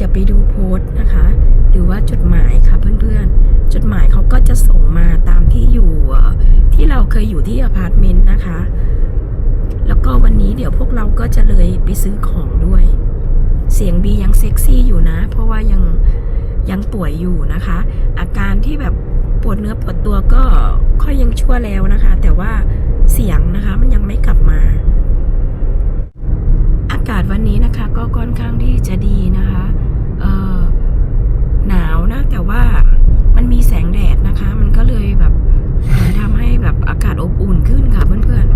จะไปดูโพสต์นะคะ หรือว่าจดหมายค่ะเพื่อนๆ จดหมายเขาก็จะส่งมาตามที่อยู่ที่เราเคยอยู่ที่อพาร์ตเมนต์นะคะ แล้วก็วันนี้เดี๋ยวพวกเราก็จะเลยไปซื้อของด้วย เสียงบียังเซ็กซี่อยู่นะ เพราะว่ายังยังป่วยอยู่นะคะ อาการที่แบบปวดเนื้อปวดตัวก็ค่อยยังชั่วแล้วนะคะ แต่ว่าเสียงนะคะมันยังไม่กลับมา อากาศวันนี้นะคะก็ค่อนข้างที่จะดีนะคะ เออหนาวนะ แต่ว่ามันมีแสงแดดนะคะ มันก็เลยแบบทำให้แบบอากาศอบอุ่นขึ้นค่ะเพื่อน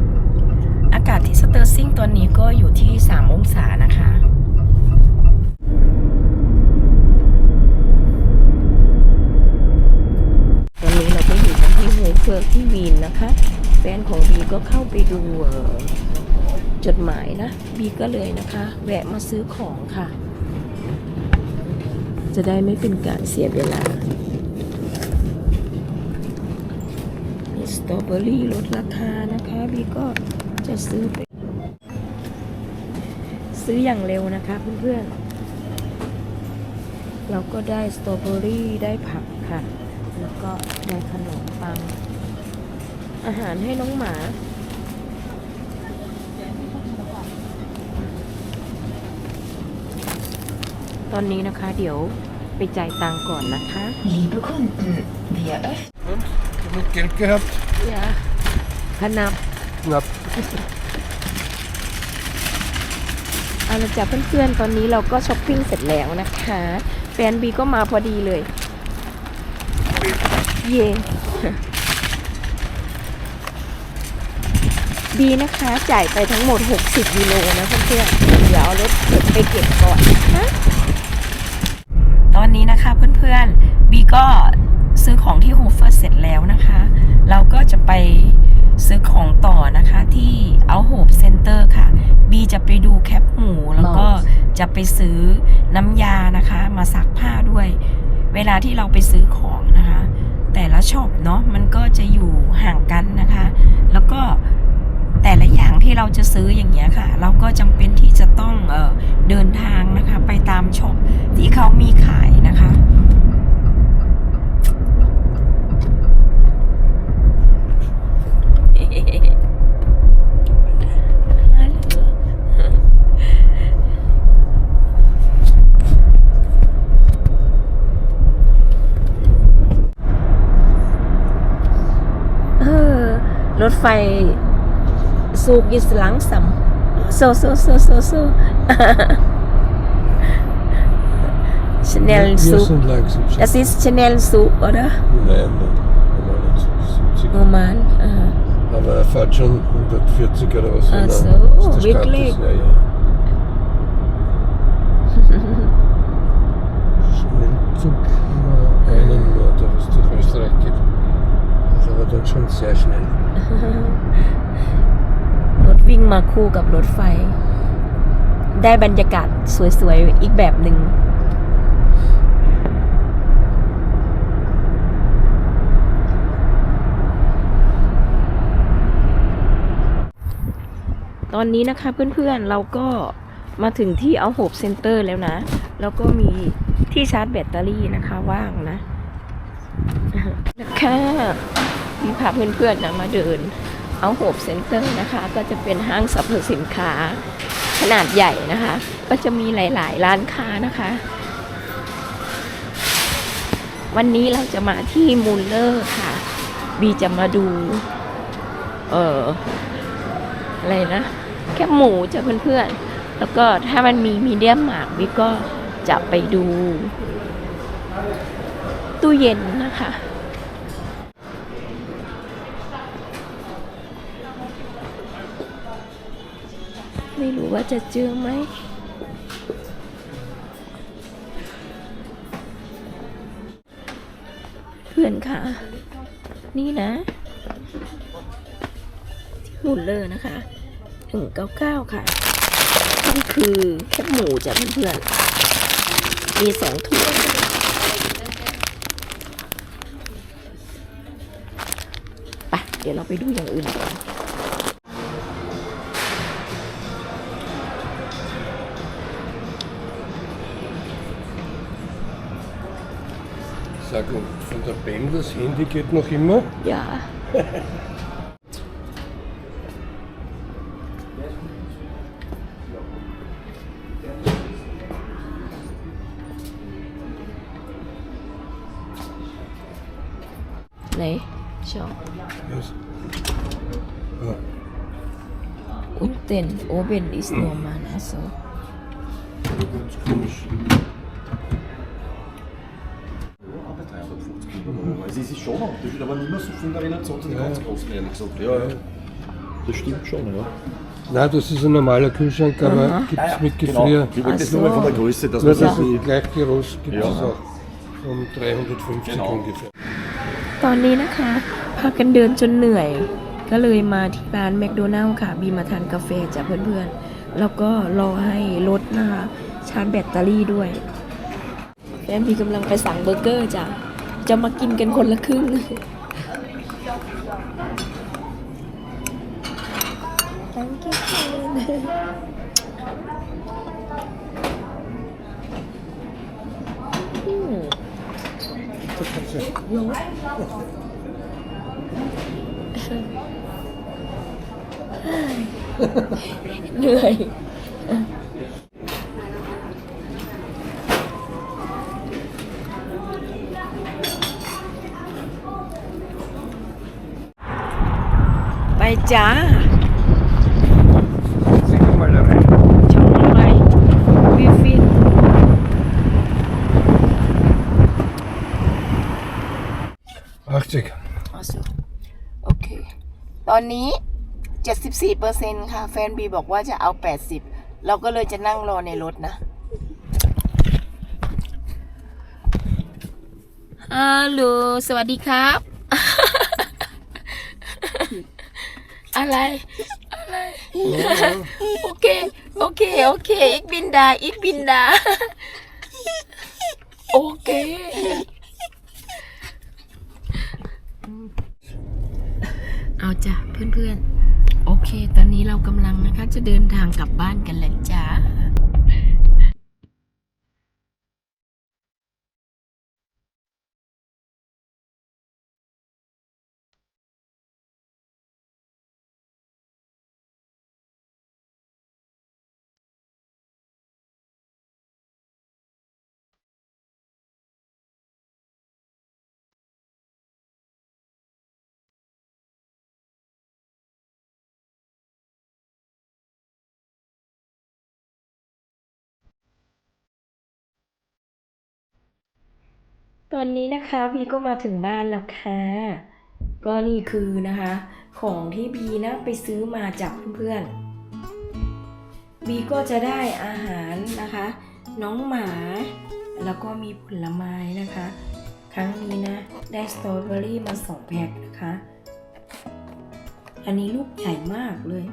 ๆ อากาศที่สเตอร์ซิงตัวนี้ก็อยู่ที่ 3 องศานะคะตอนนี้เราก็อยู่กันที่โฮเฟิร์ที่วีนนะคะ แฟนของบีก็เข้าไปดูจดหมายนะ บีก็เลยนะคะ แวะมาซื้อของค่ะ จะได้ไม่เป็นการเสียเวลา มีสตรอเบอรี่ลดราคานะคะบีก็จะซื้อไป ซื้ออย่างเร็วนะคะเพื่อนๆ เราก็ได้สตรอเบอรี่ได้ผักค่ะ แล้วก็ได้ขนมปัง อาหารให้น้องหมาตอนนี้นะคะเดี๋ยว ไปจ่ายตังค์ก่อนนะคะ Liebe Kunden, wir öffnen. Und? Genug Geld gehabt? อย่าพนับ Knapp. เอาละจ้ะเพื่อนๆ ตอนนี้เราก็ช้อปปิ้งเสร็จแล้วนะคะ แฟนบีก็มาพอดีเลย เย่บีนะคะจ่ายไปทั้งหมด 60ยูโรนะเพื่อนๆ เดี๋ยวเอารถเก็บไปเก็บก่อนนะคะ ตอนนี้นะคะเพื่อนๆบีก็ซื้อของที่โฮเฟอร์เสร็จแล้วนะคะ เราก็จะไปซื้อของต่อนะคะที่เอาโฮปเซ็นเตอร์ค่ะ บีจะไปดูแคปหมูแล้วก็จะไปซื้อน้ำยานะคะ มาซักผ้าด้วย เวลาที่เราไปซื้อของนะคะ แต่ละช็อปเนาะมันก็จะอยู่ห่างกันนะคะ แล้วก็ แต่ละอย่างที่เราจะซื้ออย่างเงี้ยค่ะ เราก็จำเป็นที่จะต้องเออเดินทางนะคะ ไปตามช็อปที่เขามีขายนะคะเออรถไฟ สูกยิสลังสัมโซโซโซโซโซ Schnell Wir Zug. sind langsam. Das ist schnell Zug, oder? Nein, nein. Aber nicht 70. Oman. Aha. Aber er fährt schon 140 oder was. Ach ne? so, Ist der wirklich? Status, Ja, ja. Schnellzug nur einen nur, der was durch Österreich geht. Das ist aber dann schon sehr schnell. วิ่งมาคู่กับรถไฟ ได้บรรยากาศสวยๆ อีกแบบหนึ่งตอนนี้นะคะเพื่อนๆเราก็มาถึงที่เอาโฮปเซ็นเตอร์แล้วนะ แล้วก็มีที่ชาร์จแบตเตอรี่นะคะว่างนะนะคะพี่พาเพื่อนๆนะมาเดิน เอาโฮปเซ็นเตอร์นะคะ ก็จะเป็นห้างสรรพสินค้าขนาดใหญ่นะคะ ก็จะมีหลาย ๆ ร้านค้านะคะ วันนี้เราจะมาที่มูลเลอร์ค่ะ บีจะมาดู เอ่อ อะไรนะ แค่หมูจะเพื่อนๆ แล้วก็ถ้ามันมีมีเดียมหมากบีก็จะไปดู ตู้เย็นนะคะ ไม่รู้ว่าจะเจอไหมเพื่อนค่ะ นี่นะที่มูลเลอร์นะคะหนึ่งเก้าเก้าค่ะ นี่คือแคบหมูจ้ะเพื่อนๆ มีสองถ้วยไปเดี๋ยวเราไปดูอย่างอื่นก่อน Tag und von der BEM das Handy geht noch immer. อย่าไหนชอบ Was? Ah, Unten, oben ist nur man, also. ganz komisch. Kilo noch. Also es ist schon noch, das ist aber nicht mehr so von der Relation zu den Ja. ganz großen, ehrlich gesagt. Ja, ja. Das stimmt schon, ja. Nein, das ist ein normaler Kühlschrank, aber gibt es mit Gefrier. Genau. Ich wollte das Ach nur mal von so. der Größe, dass Nur man das das ist gleich groß gibt Ja. es auch. Um 350 Genau. ungefähr. ตอนนี้นะคะพากันเดินจนเหนื่อย ก็เลยมาที่ร้านแมคโดนัลล์ค่ะ บีมาทานกาแฟจากเพื่อนๆ แล้วก็รอให้รถนะคะ ชาร์จแบตเตอรี่ด้วย แฟนบีกำลังไปสั่งเบอร์เกอร์จ้ะ จะมากินกันคนละครึ่ง Thank you อืมเหนื่อย ไปจ้า Sehen wir mal da rein. ช่องอะไรวิฟิน 80. อ๋อสุโอเค ตอนนี้ 74เปอร์เซ็นค่ะ แฟนบีบอกว่าจะเอา 80 เราก็เลยจะนั่งรอในรถนะฮัลโหลสวัสดีครับ อะไร อะไร โอเค โอเค โอเค อีกบินดา อีกบินดา โอเค เอาจ้ะเพื่อนๆ โอเค ตอนนี้เรากำลังนะคะ จะเดินทางกลับบ้านกันแล้วจ้า ตอนนี้นะคะบีก็มาถึงบ้านแล้วค่ะ ก็นี่คือนะคะ ของที่บีนะไปซื้อมาจากเพื่อนๆบีก็จะได้อาหารนะคะ น้องหมา แล้วก็มีผลไม้นะคะ ครั้งนี้นะ ได้สตรอเบอรี่มาสองแพ็คนะคะ อันนี้ลูกใหญ่มากเลย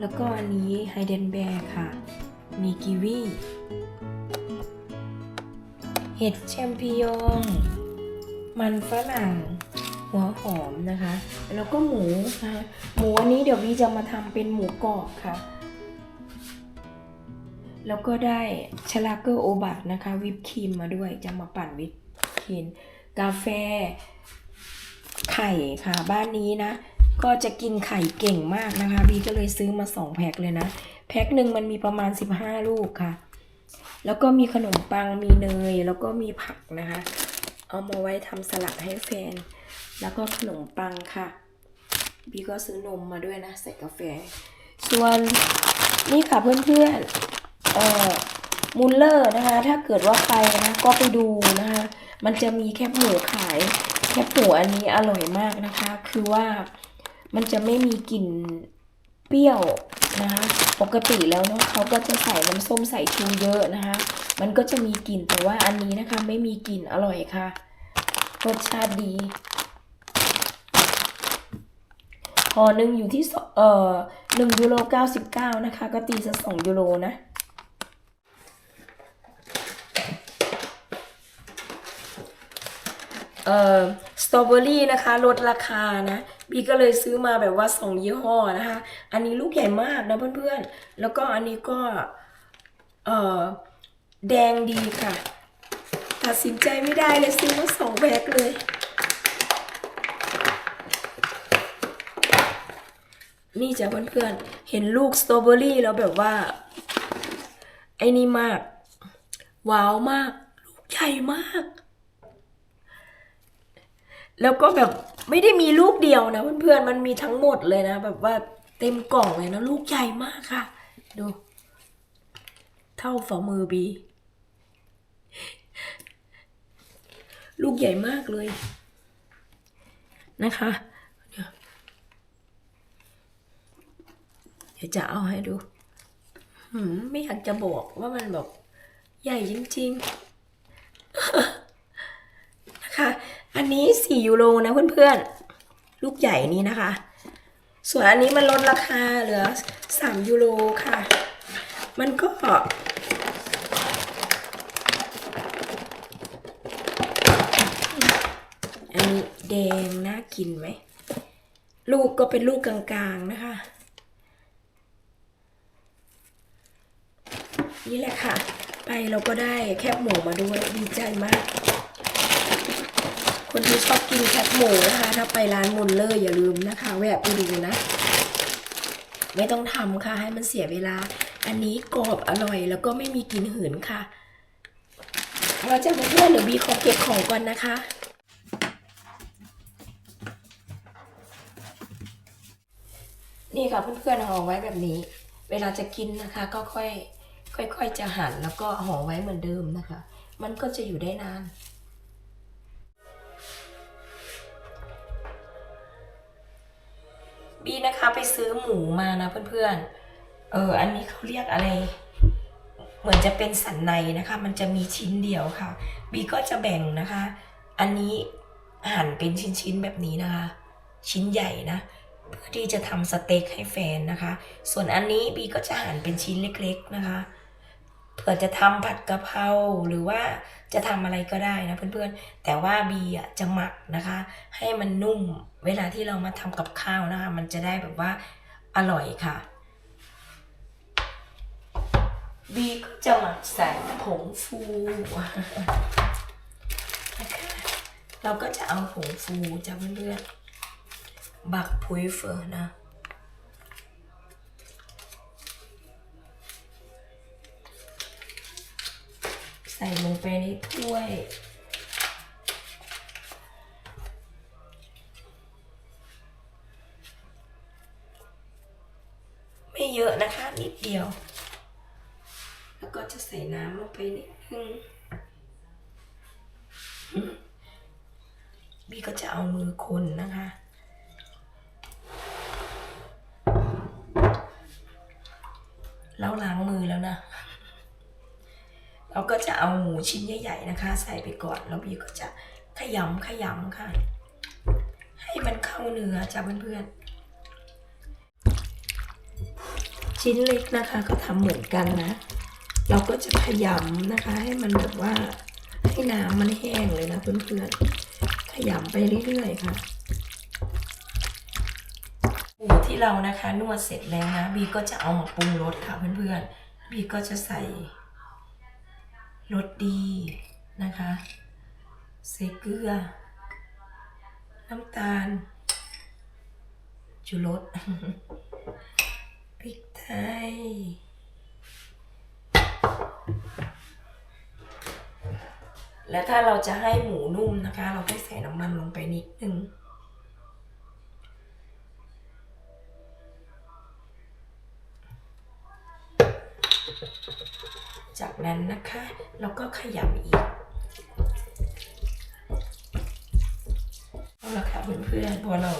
แล้วก็อันนี้ไฮเดนแบร์ค่ะ มีกีวี ห็ดแชมปิญองมันฝรั่ง หัวหอมนะคะ แล้วก็หมูนะคะหมูอันนี้เดี๋ยววีจะมาทำเป็นหมูกรอบค่ะ แล้วก็ได้ชลาเกอร์โอบัตนะคะ วิปครีมมาด้วยจะมาปั่นวิปครีมกาแฟ ไข่ค่ะบ้านนี้นะ ก็จะกินไข่เก่งมากนะคะวีก็เลยซื้อมาสองแพ็คเลยนะ แพ็คหนึ่งมันมีประมาณ 15 ลูกค่ะ แล้วก็มีขนมปังมีเนย แล้วก็มีผักนะคะ เอามาไว้ทำสลัดให้แฟน แล้วก็ขนมปังค่ะบีก็ซื้อนมมาด้วยนะ ใส่กาแฟ ส่วนนี่ค่ะเพื่อนๆเอ่อมูลเลอร์นะคะ ถ้าเกิดว่าไปนะ ก็ไปดูนะคะ มันจะมีแคบหมูขาย แคบหมูอันนี้อร่อยมากนะคะ คือว่ามันจะไม่มีกลิ่น เปรี้ยวนะคะปกติแล้วเนาะเขาก็จะใส่น้ำส้มใสายชูเยอะนะคะมันก็จะมีกลิ่นแต่ว่าอันนี้นะคะไม่มีกลิ่นอร่อยค่ะรสชาติดีห่อหนึ่งอยู่ที่สเอ่อหนึ่งยูโรเก้าสิบเก้านะคะ ก็ตีซะสองยูโรนะเอ่อสตรอเบอรี่นะคะลดราคานะ บีก็เลยซื้อมาแบบว่าสองยี่ห้อนะคะ อันนี้ลูกใหญ่มากนะเพื่อนๆ แล้วก็อันนี้ก็เอ่อแดงดีค่ะ ตัดสินใจไม่ได้เลยซื้อมาสองแบกเลย นี่จ้ะเพื่อนๆ เห็นลูกสตรอเบอรี่แล้วแบบว่า ไอ้นี่มาก ว้าวมาก ลูกใหญ่มาก แล้วก็แบบไม่ได้มีลูกเดียวนะเพื่อนๆมันมีทั้งหมดเลยนะ แบบว่าเต็มกล่องเลยนะ ลูกใหญ่มากค่ะ ดู เท่าฝ่ามือบี ลูกใหญ่มากเลย นะคะ เดี๋ยวเดี๋ยวจะเอาให้ดูหืมไม่อยากจะบอกว่ามันแบบใหญ่จริง ๆ นะคะ อันนี้4ยูโรนะเพื่อนๆ ลูกใหญ่นี้นะคะ ส่วนอันนี้มันลดราคาเหลือ3ยูโรค่ะ มันก็อันนี้แดงน่ากินไหม ลูกก็เป็นลูกกลางๆนะคะ นี่แหละค่ะ ไปเราก็ได้แคบหมูมาด้วยดีใจมาก คนที่ชอบกินแคบหมูนะคะ ถ้าไปร้านมุนเลอร์อย่าลืมนะคะแวะไปดูนะ ไม่ต้องทำค่ะ ให้มันเสียเวลา อันนี้กรอบอร่อยแล้วก็ไม่มีกลิ่นหืนค่ะ เราจะมาเพื่อนหรือบีขอเก็บของก่อนนะคะนี่ค่ะเพื่อนๆห่อไว้แบบนี้ เวลาจะกินนะคะ ก็ค่อย ค่อย ๆ จะหั่นแล้วก็ห่อไว้เหมือนเดิมนะคะ มันก็จะอยู่ได้นาน หนูมานะเพื่อนๆ เออ อันนี้เขาเรียกอะไร เหมือนจะเป็นสันในนะคะ มันจะมีชิ้นเดียวค่ะ บีก็จะแบ่งนะคะ อันนี้หั่นเป็นชิ้นๆแบบนี้นะคะ ชิ้นใหญ่นะ เพื่อที่จะทำสเต็กให้แฟนนะคะ ส่วนอันนี้บีก็จะหั่นเป็นชิ้นเล็กๆนะคะเผื่อจะทำผัดกะเพราหรือว่าจะทำอะไรก็ได้นะเพื่อนๆ แต่ว่าบีอะจะหมักนะคะ ให้มันนุ่มเวลาที่เรามาทำกับข้าวนะคะ มันจะได้แบบว่า อร่อยค่ะ บีก็จะหมักใส่ผงฟูนะคะเราก็จะเอาผงฟูจะเพื่อนๆบักพุยเฟอร์นะใส่ลงไปในถ้วย เยอะนะคะ นิดเดียว แล้วก็จะใส่น้ำลงไปนิดนึงบีก็จะเอามือคนนะคะ เราล้างมือแล้วนะ เราก็จะเอาหมูชิ้นใหญ่ๆนะคะ ใส่ไปก่อน แล้วบีก็จะขยำขยำค่ะ ให้มันเข้าเนื้อจ้ะเพื่อนๆ ชิ้นเล็กนะคะก็ทำเหมือนกันนะ เราก็จะขยำนะคะ ให้มันแบบว่าให้น้ำมันแห้งเลยนะเพื่อนๆ ขยำไปเรื่อยๆค่ะหมูที่เรานะคะนวดเสร็จแล้วนะบีก็จะเอามาปรุงรสค่ะเพื่อนๆบีก็จะใส่รสดีนะคะใส่เกลือ น้ำตาลชูรส ริกไทย แล้วถ้าเราจะให้หมูนุ่มนะคะ เราก็ใส่น้ำมันลงไปนิดนึงจากนั้นนะคะเราก็ขยำอีกเอาละค่ะเพื่อนๆพอเรา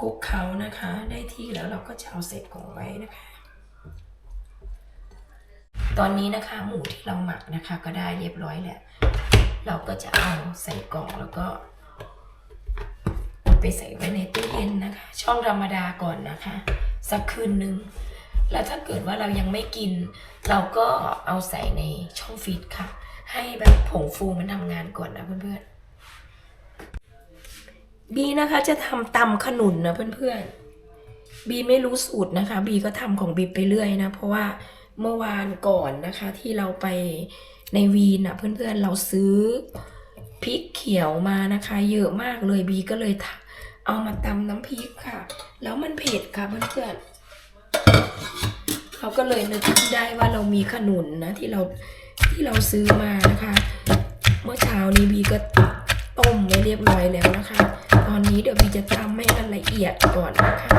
คลุกเขานะคะ ได้ที่แล้วเราก็จะเอาเสร็จของไว้นะคะ ตอนนี้นะคะหมูที่เราหมักนะคะ ก็ได้เรียบร้อยแล้ว เราก็จะเอาใส่กล่องแล้วก็ไปใส่ไว้ในตู้เย็นนะคะ ช่องธรรมดาก่อนนะคะ สักคืนหนึ่งแล้วถ้าเกิดว่าเรายังไม่กิน เราก็เอาใส่ในช่องฟรีซค่ะ ให้แบบผงฟูมันทำงานก่อนนะเพื่อนๆ บีนะคะจะทำตำขนุนนะเพื่อนๆ บีไม่รู้สูตรนะคะ บีก็ทำของบีไปเรื่อยนะ เพราะว่าเมื่อวานก่อนนะคะที่เราไปในวีนอะเพื่อนๆเราซื้อพริกเขียวมานะคะ เยอะมากเลยบีก็เลยเอามาตำน้ำพริกค่ะ แล้วมันเผ็ดค่ะเพื่อนๆเราก็เลยนึกได้ว่าเรามีขนุนนะที่เราที่เราซื้อมานะคะ เมื่อเช้านี้บีก็ต้มไว้เรียบร้อยแล้วนะคะ ตอนนี้เดี๋ยวบีจะตำให้มันละเอียดก่อนนะคะ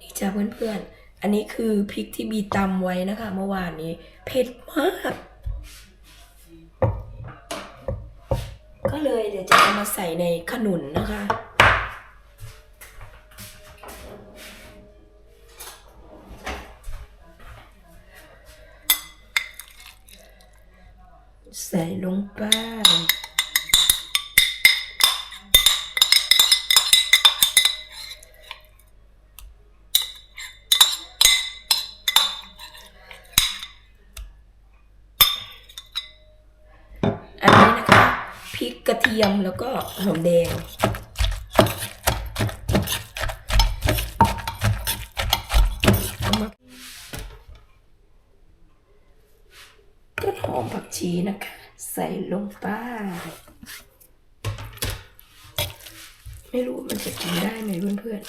นี่จ้าเพื่อนๆ อันนี้คือพริกที่บีตำไว้นะคะ เมื่อวานนี้เผ็ดมาก ก็เลยเดี๋ยวจะเอามาใส่ในขนุนนะคะใส่ลงไป เทียมแล้วก็หอมแดงต้นหอมผักชีนะคะ ใส่ลงไป ไม่รู้มันจะกินได้ไหมเพื่อนๆ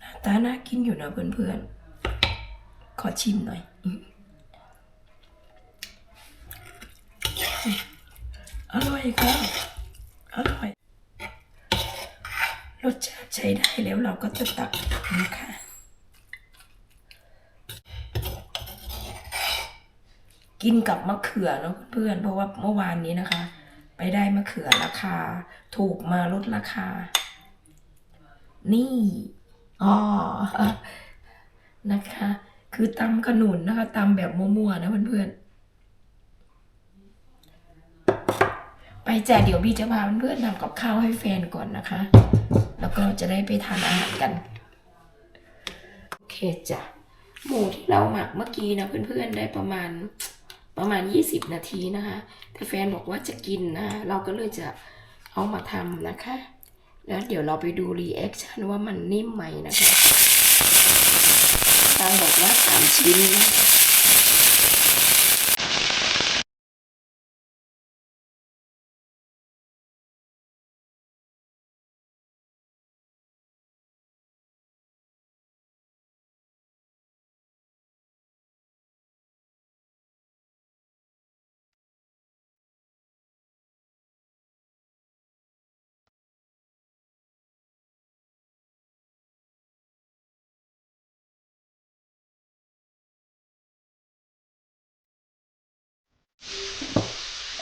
หน้าตาน่ากินอยู่นะเพื่อนๆ อชิมหน่อยอร่อยค่ะอร่อยรสชาติใช้ได้แล้วเราก็จะตักนะคะกินกับมะเขือเนาะเพื่อนเพราะว่าเมื่อวานนี้นะคะ ไปได้มะเขือราคา ถูกมาลดราคา นี่อ๋อนะคะ คือตำขนุนนะคะตำแบบมั่วๆนะเพื่อนๆ ไปจ้ะเดี๋ยวพี่จะพาเพื่อนๆทำกับข้าวให้แฟนก่อนนะคะ แล้วก็จะได้ไปทานอาหารกัน โอเคจ้ะหมูที่เราหมักเมื่อกี้นะเพื่อนๆได้ประมาณประมาณ 20 นาทีนะคะ แต่แฟนบอกว่าจะกินนะเราก็เลยจะเอามาทำนะคะ แล้วเดี๋ยวเราไปดูรีแอคชั่นว่ามันนิ่มไหมนะคะ ทางบอก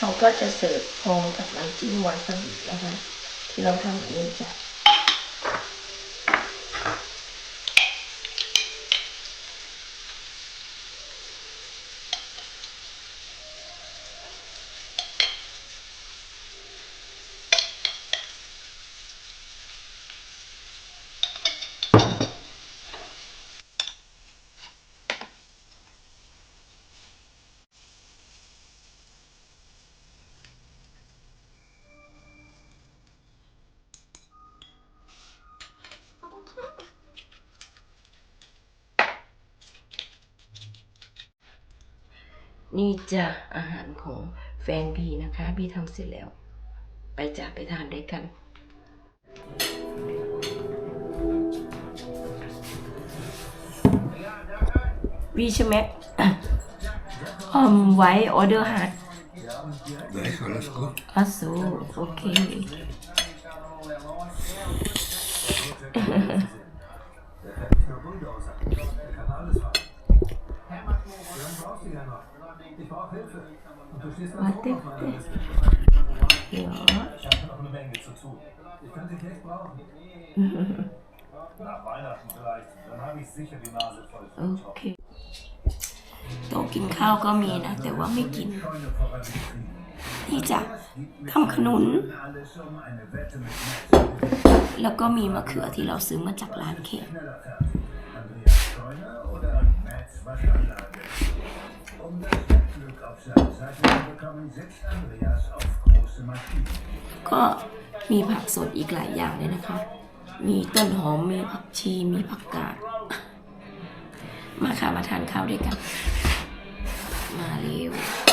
เราก็จะเสิร์ฟพร้อมกับน้ำจิ้มวาซาบินะคะ ที่เราทำเองจ้ะ นี่จ้ะอาหารของแฟนบีนะคะบีทำเสร็จแล้ว ไปจ้ะไปทานด้วยกัน Wie schmeckt um, White oder hart? Weich, alles gut. Ach so, okay. Warte, warte. Ja. Ich habe noch eine Menge zu tun. Ich könnte 待ってってよโอเคโต๊ะกินข้าวก็มีนะ แต่ว่าไม่กิน ที่จะทำขนุน แล้วก็มีมะเขือที่เราซื้อมาจากร้านเค้ก ก็มีผักสดอีกหลายอย่างเลยนะคะ มีต้นหอม มีผักชี มีผักกาด มาค่ะ มาทานข้าวด้วยกัน มาเร็ว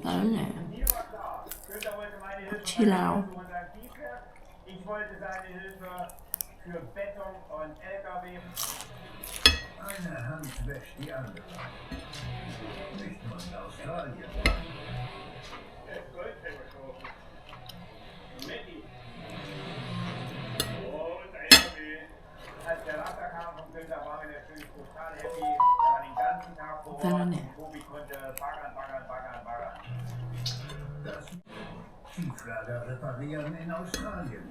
นนั้นแหละชีลาว Ich wollte seine Hilfe für Beton und LKW. Tieflager reparieren in Australien.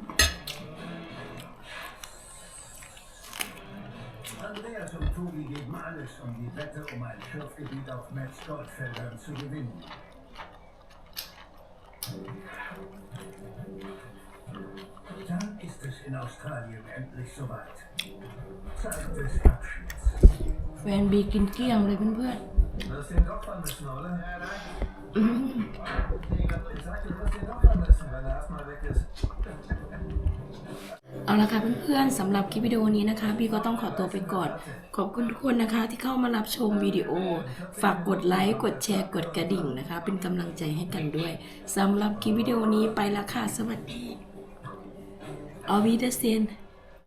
Andreas und Tobi geben alles, um die Wette um ein Schürfgebiet auf Metz Goldfeldern zu gewinnen. Dann ist es in Australien endlich soweit. Zeit des Abschieds. แฟนบีกินเกลี้ยงเลยเพื่อน Du wirst den Kopf vermissen, oder? Ja, nein. เอาละค่ะเพื่อนๆสำหรับคลิปวิดีโอนี้นะคะบีก็ต้องขอตัวไปก่อนขอบคุณทุกคนนะคะที่เข้ามารับชมวิดีโอ ฝากกดไลค์กดแชร์กดกระดิ่งนะคะ เป็นกำลังใจให้กันด้วยสำหรับคลิปวิดีโอนี้ไปล้วค่ะสวัสดีเอาวีเดเซน